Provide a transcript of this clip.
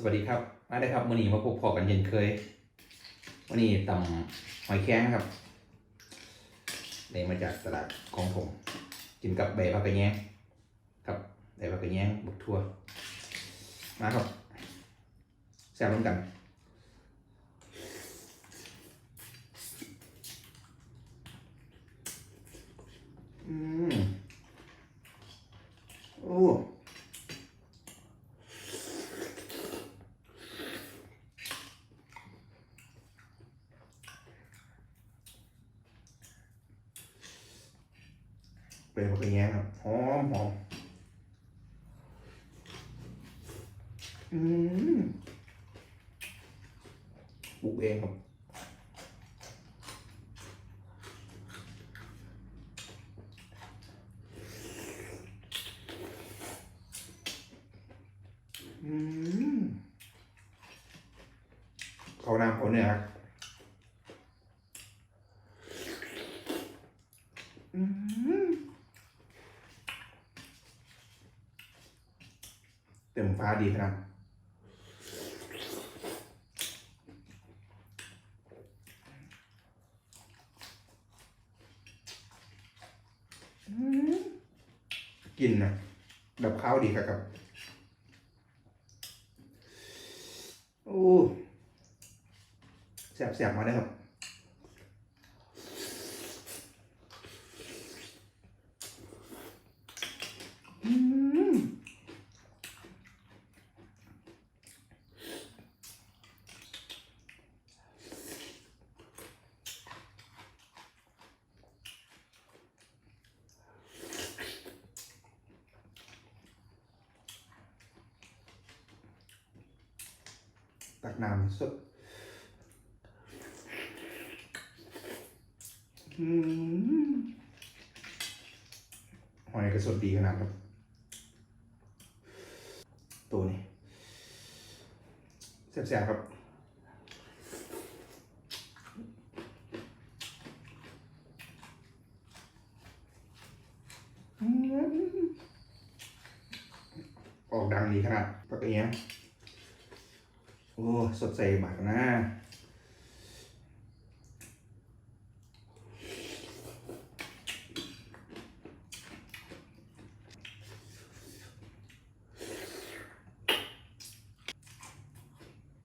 สวัสดีครับมาได้ครับวันนี้มาพบพอกันเย็นเคยวันนี้ตำหอยแครงครับได้มาจากตลาดของผมกินกับใบผักกระแยงครับใบผักกระแยงบุกทั่วมาครับแซ่บร่วมกันอืมโอ้ เป็นผักกระแยงครับหอมหอมอืมปลูกเองครับอืมเขาน้ำเขาเนื้อครับอืม ต็มฟ้าดีขนาดกลินนะแบบข้าวดีครับครับ โอ้แสบๆมาได้ครับ ตักน้ำสดอืมหอยกระสดดีขนาดครับ ตัวนี้แซ่บๆครับอืมออกดังดีขนาดปกกระเนี้ย โอ้ สดใสมากนะ